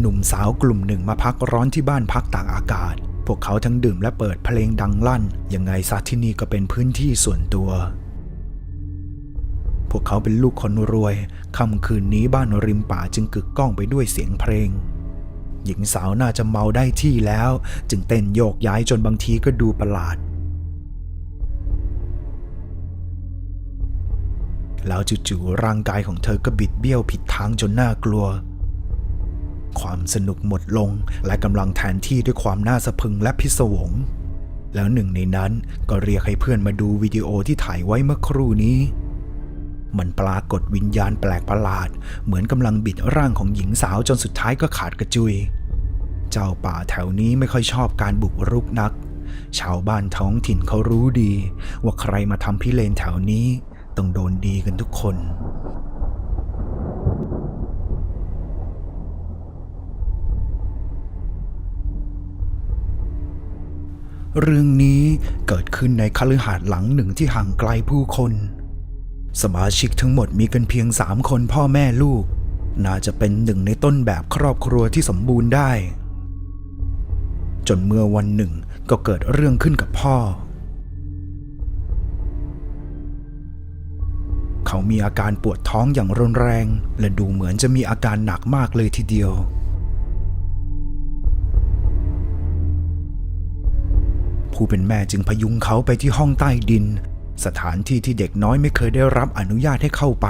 หนุ่มสาวกลุ่มหนึ่งมาพักร้อนที่บ้านพักต่ากอากาศ พวกเขาทั้งดื่มและเปิดเพลงดังลั่น ยังไงซะที่นี่ก็เป็นพื้นที่ส่วนตัว พวกเขาเป็นลูกคนรวย ค่ำคืนนี้บ้านริมป่าจึงกึกก้องไปด้วยเสียงเพลง หญิงสาวน่าจะเมาได้ที่แล้ว จึงเต้นโยกย้ายจนบางทีก็ดูประหลาดแล้วจู่ๆร่างกายของเธอก็บิดเบี้ยวผิดทางจนน่ากลัว ความสนุกหมดลง และกำลังแทนที่ด้วยความน่าสะพึงและพิศวง แล้วหนึ่งในนั้นก็เรียกให้เพื่อนมาดูวิดีโอที่ถ่ายไว้เมื่อครู่นี้ มันปรากฏวิญญาณแปลกประหลาด เหมือนกำลังบิดร่างของหญิงสาวจนสุดท้ายก็ขาดกระจุย เจ้าป่าแถวนี้ไม่ค่อยชอบการบุกรุกนัก ชาวบ้านท้องถิ่นเขารู้ดี ว่าใครมาทำพิเรนแถวนี้ต้องโดนดีกันทุกคน เรื่องนี้เกิดขึ้นในคฤหาสน์หลังหนึ่งที่ห่างไกลผู้คน สมาชิกทั้งหมดมีกันเพียงสามคนพ่อแม่ลูก น่าจะเป็นหนึ่งในต้นแบบครอบครัวที่สมบูรณ์ได้ จนเมื่อวันหนึ่งก็เกิดเรื่องขึ้นกับพ่อ เขามีอาการปวดท้องอย่างรุนแรง และดูเหมือนจะมีอาการหนักมากเลยทีเดียว ผู้เป็นแม่จึงพยุงเขาไปที่ห้องใต้ดิน สถานที่ที่เด็กน้อยไม่เคยได้รับอนุญาตให้เข้าไป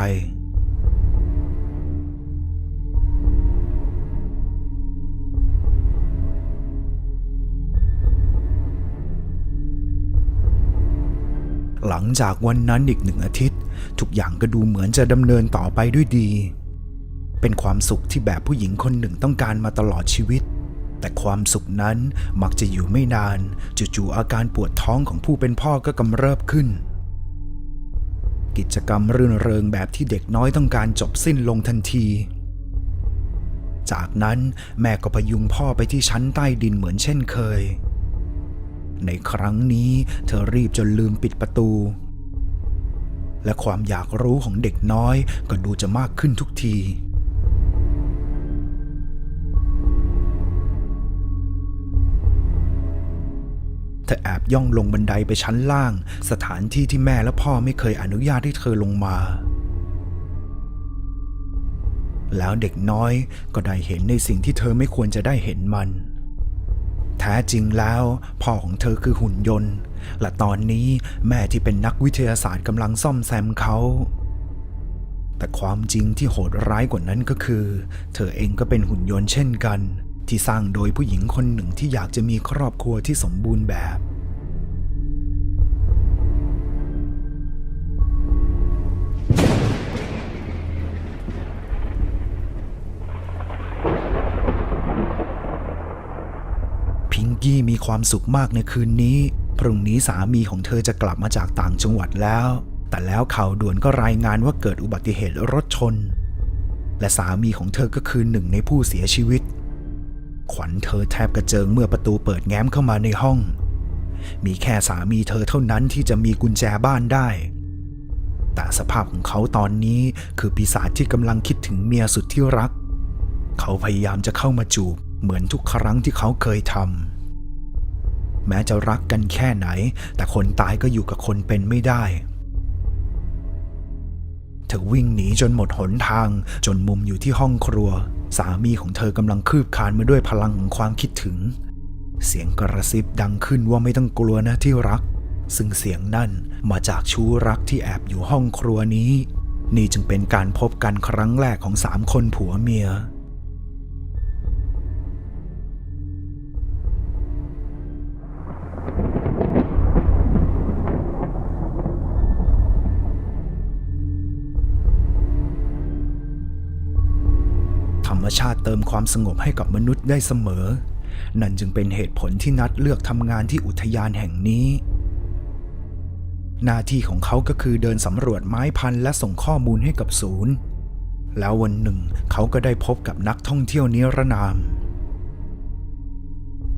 หลังจากวันนั้นอีกหนึ่งอาทิตย์ ทุกอย่างก็ดูเหมือนจะดำเนินต่อไปด้วยดี เป็นความสุขที่แบบผู้หญิงคนหนึ่งต้องการมาตลอดชีวิต แต่ความสุขนั้นมักจะอยู่ไม่นาน จู่ๆอาการปวดท้องของผู้เป็นพ่อก็กำเริบขึ้น กิจกรรมรื่นเริงแบบที่เด็กน้อยต้องการจบสิ้นลงทันที จากนั้นแม่ก็พยุงพ่อไปที่ชั้นใต้ดินเหมือนเช่นเคย ในครั้งนี้เธอรีบจนลืมปิดประตู และความอยากรู้ของเด็กน้อยก็ดูจะมากขึ้นทุกที อแอบย่องลงบันไดไปชั้นล่าง สถานที่ที่แม่และพ่อไม่เคยอนุญาตให้เธอลงมา แล้วเด็กน้อยก็ได้เห็นในสิ่งที่เธอไม่ควรจะได้เห็นมัน แท้จริงแล้วพ่อของเธอคือหุ่นยนต์ และตอนนี้แม่ที่เป็นนักวิทยาศาสตร์กำลังซ่อมแซมเขาแต่ความจริงที่โหดร้ายกว่านั้นก็คือ เธอเองก็เป็นหุ่นยนต์เช่นกัน ที่สร้างโดยผู้หญิงคนหนึ่งที่อยากจะมีครอบครัวที่สมบูรณ์แบบ พิงกี้มีความสุขมากในคืนนี้ พรุ่งนี้สามีของเธอจะกลับมาจากต่างจังหวัดแล้ว แต่แล้วข่าวด่วนก็รายงานว่าเกิดอุบัติเหตุรถชน และสามีของเธอก็คือหนึ่งในผู้เสียชีวิต ขวัญเธอแทบกระเจิงเมื่อประตูเปิดแง้มเข้ามาในห้อง มีแค่สามีเธอเท่านั้นที่จะมีกุญแจบ้านได้ แต่สภาพของเขาตอนนี้คือปีศาจที่กำลังคิดถึงเมียสุดที่รัก เขาพยายามจะเข้ามาจูบเหมือนทุกครั้งที่เขาเคยทำแม้จะรักกันแค่ไหน แต่คนตายก็อยู่กับคนเป็นไม่ได้เธอวิ่งหนีจนหมดหนทางจนมุมอยู่ที่ห้องครัว สามีของเธอกำลังคืบคานมาด้วยพลังของความคิดถึง เสียงกระซิบดังขึ้นว่าไม่ต้องกลัวนะที่รัก ซึ่งเสียงนั่นมาจากชู้รักที่แอบอยู่ห้องครัวนี้ นี่จึงเป็นการพบกันครั้งแรกของสามคนผัวเมีย มชาติเติมความสงบให้กับมนุษย์ได้เสมอ นั่นจึงเป็นเหตุผลที่นัดเลือกทำงานที่อุทยานแห่งนี้ หน้าที่ของเขาก็คือเดินสำรวจไม้พันธุ์และส่งข้อมูลให้กับศูนย์ แล้ววันหนึ่งเขาก็ได้พบกับนักท่องเที่ยวนิรนาม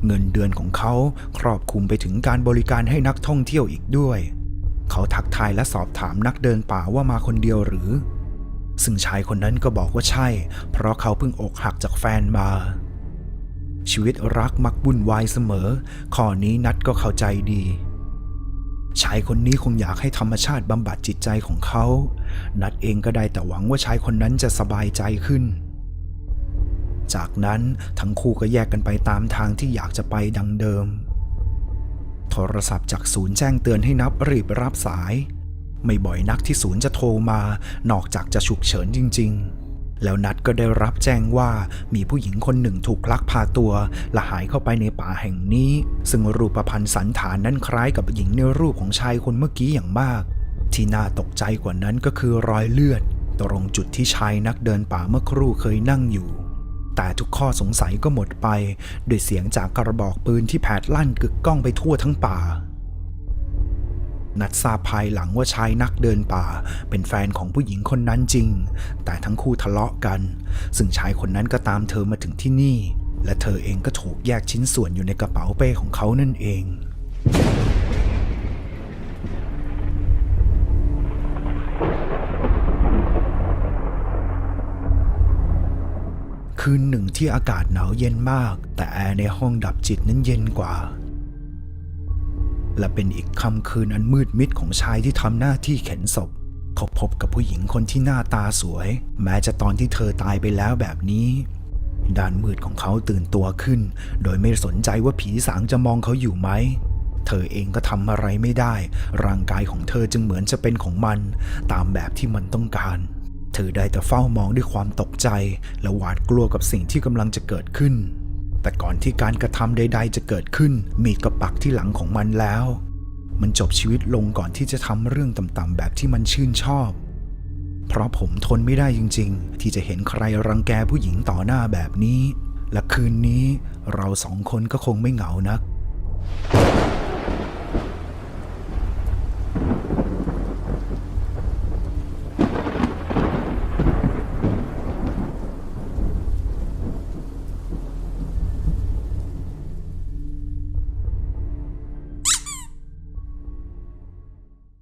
เงินเดือนของเขาครอบคลุมไปถึงการบริการให้นักท่องเที่ยวอีกด้วย เขาทักทายและสอบถามนักเดินป่าว่ามาคนเดียวหรือ ซึ่งชายคนนั้นก็บอกว่าใช่ เพราะเขาเพิ่งอกหักจากแฟนมา ชีวิตรักมักวุ่นวายเสมอ ข้อนี้นัดก็เข้าใจดี ชายคนนี้คงอยากให้ธรรมชาติบำบัดจิตใจของเขา นัดเองก็ได้แต่หวังว่าชายคนนั้นจะสบายใจขึ้น จากนั้นทั้งคู่ก็แยกกันไปตามทางที่อยากจะไปดังเดิม โทรศัพท์จากศูนย์แจ้งเตือนให้นับรีบรับสาย ไม่บ่อยนักที่ศูนย์จะโทรมา นอกจากจะฉุกเฉินจริง ๆ แล้วนัดก็ได้รับแจ้งว่ามีผู้หญิงคนหนึ่งถูกลักพาตัว และหายเข้าไปในป่าแห่งนี้ ซึ่งรูปพรรณสันฐานนั้นคล้ายกับหญิงในรูปของชายคนเมื่อกี้อย่างมาก ที่น่าตกใจกว่านั้นก็คือรอยเลือด ตรงจุดที่ชายนักเดินป่าเมื่อครู่เคยนั่งอยู่แต่ทุกข้อสงสัยก็หมดไป ด้วยเสียงจากกระบอกปืนที่แผดลั่นกึกก้องไปทั่วทั้งป่า นัดทราบภายหลังว่าชายนักเดินป่า เป็นแฟนของผู้หญิงคนนั้นจริง แต่ทั้งคู่ทะเลาะกัน ซึ่งชายคนนั้นก็ตามเธอมาถึงที่นี่ และเธอเองก็ถูกแยกชิ้นส่วนอยู่ในกระเป๋าเป้ของเขานั่นเองคืนหนึ่งที่อากาศหนาวเย็นมาก แต่แอร์ในห้องดับจิตนั้นเย็นกว่า และเป็นอีกค่ำคืนอันมืดมิดของชายที่ทำหน้าที่เข็นศพ เขาพบกับผู้หญิงคนที่หน้าตาสวย แม้จะตอนที่เธอตายไปแล้วแบบนี้ ด้านมืดของเขาตื่นตัวขึ้น โดยไม่สนใจว่าผีสางจะมองเขาอยู่ไหม เธอเองก็ทำอะไรไม่ได้ ร่างกายของเธอจึงเหมือนจะเป็นของมัน ตามแบบที่มันต้องการ เธอได้แต่เฝ้ามองด้วยความตกใจ และหวาดกลัวกับสิ่งที่กำลังจะเกิดขึ้น แต่ก่อนที่การกระทำใด ๆ จะเกิดขึ้น มีกระปักที่หลังของมันแล้ว มันจบชีวิตลงก่อนที่จะทำเรื่องต่ำๆแบบที่มันชื่นชอบ เพราะผมทนไม่ได้จริง ๆ ที่จะเห็นใครรังแกผู้หญิงต่อหน้าแบบนี้ และคืนนี้เราสองคนก็คงไม่เหงานัก